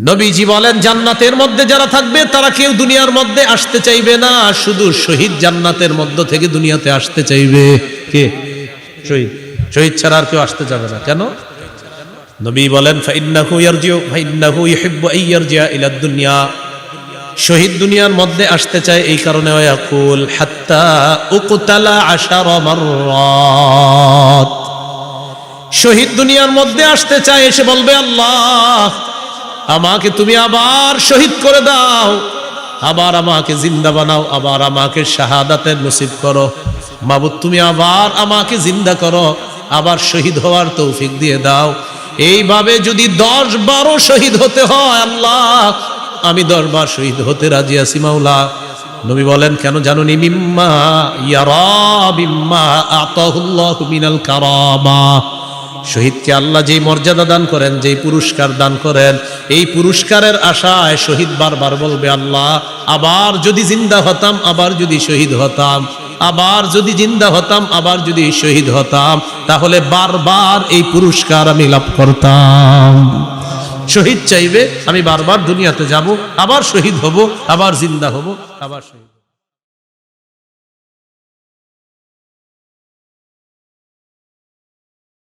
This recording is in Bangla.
নবীজি বলেন, জান্নাতের মধ্যে যারা থাকবে, তারা কেউ দুনিয়ার মধ্যে আসতে চাইবে না, শুধু শহীদ জান্নাতের মধ্য থেকে দুনিয়াতে আসতে চাইবে। কে? শহীদ। শহীদ ছাড়া আর কেউ আসতে যাবে না। কেন? নবী বলেন দুনিয়া। শহীদ দুনিয়ার মধ্যে আসতে চায় এই কারণে ইয়াকুল হাত্তা উকতালা আশারা শহীদ দুনিয়ার মধ্যে আসতে চায়, এসে বলবে, আল্লাহ আমাকে তুমি আবার শহীদ করে দাও। আবার আমাকে জিন্দা বানাও, আবার আমাকে শাহাদাতের নসিব করো। মাবুদ, তুমি আবার আমাকে জিন্দা করো, আবার শহীদ হওয়ার তৌফিক দিয়ে দাও। এইভাবে যদি দশ বারো শহীদ হতে হয় আল্লাহ, আমি দশ বার শহীদ হতে রাজি আছি, মাওলা। নবী বলেন, কেন জানুনি? মিম্মা ইয়ারা বিম্মা আতাহুল্লাহু মিনাল কারামা। শহীদকে আল্লাহ যেই মর্যাদা দান করেন, যেই পুরস্কার দান করেন, এই পুরস্কারের আশায় শহীদ বারবার বলবে, আল্লাহ, আবার যদি জিন্দা হতাম, আবার যদি শহীদ হতাম, আবার যদি জিন্দা হতাম, আবার যদি শহীদ হতাম, তাহলে বারবার এই পুরস্কার আমি লাভ করতাম শহীদ চাইবে, আমি বারবার দুনিয়াতে যাব, আবার শহীদ হব, আবার জিন্দা হব, আবার শহীদ।